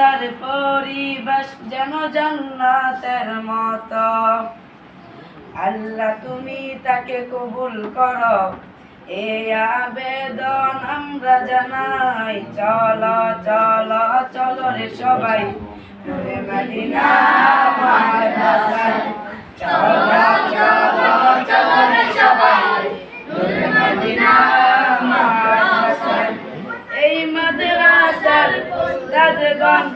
মাদ্রাসার পরিবেশ যেন জান্নাতের মত। আল্লাহ, তুমি তাকে কবুল কর। এ আবেদন আমরা জানাই। চলো চলো চলো রে সবাই। মদিনা মাদ্রাসায় চলো চলো চলো রে সবাই নূরে মদিনা মাদ্রাসায় এই মাদ্রাসার উস্তাদগণ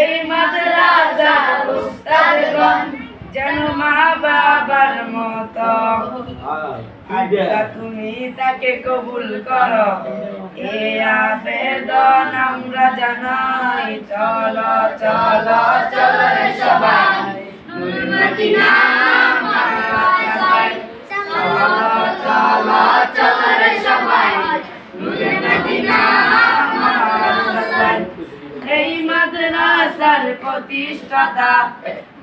এই মাদ্রাসার উস্তাদগণ যেন মা বাবার মতো। আল্লাহ। তুমি তাকে কবুল করো। এ আবেদন আমরা জানাই। চলো চলো চলো সবাই। মাদ্রাসার প্রতিষ্ঠাতা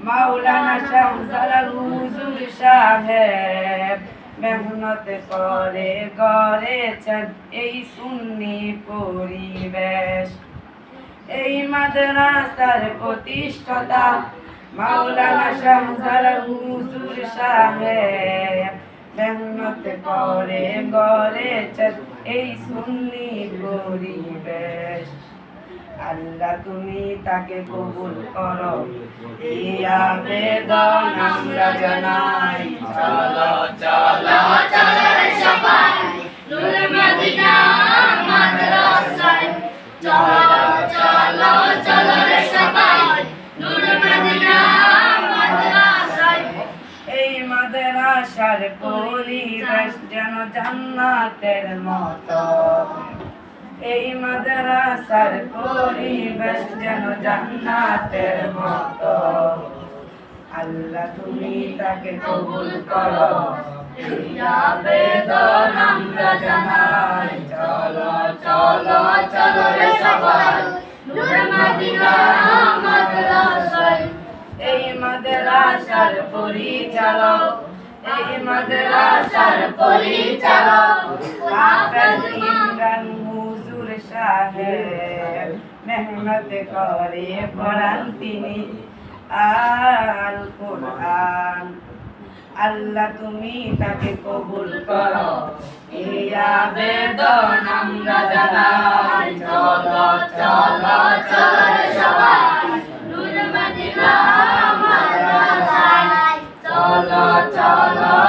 মাওলানা শাহজালাল হুজুর সাহেব। মেহনত করে গড়েছেন এই সুন্নি পরিবেশ। এই মাদ্রাসার প্রতিষ্ঠাতা মাওলানা শাহজালাল হুজুর সাহেব। মেহনত করে গড়েছেন এই সুন্নি পরিবেশ। আল্লাহ তুমি তাকে কবুল করো। এই আবেদন আমরা জানাই। চলো চলো চলো সবাই। নূর মদিনা মাদ্রাসায়। চলো চলো চলো রে সবাই। নূর মদিনা মাদ্রাসায়। এই মাদ্রাসার পরিবেশ যেন জান্নাতের মতো। এই মাদ্রাসার পরিবেশ যেন জান্নাতের মতো। আল্লাহ, তুমি তাকে কবুল করো। এই মাদ্রাসার পরিচালক। এই মাদ্রাসার পরিচালক। সাহেব মেহনত করে পড়ান তিনি আল কোরআন আল্লাহ, তুমি তাকে কবুল করো। আমরা জানাই। চলো চলো চলো, সবাই। চলো চলো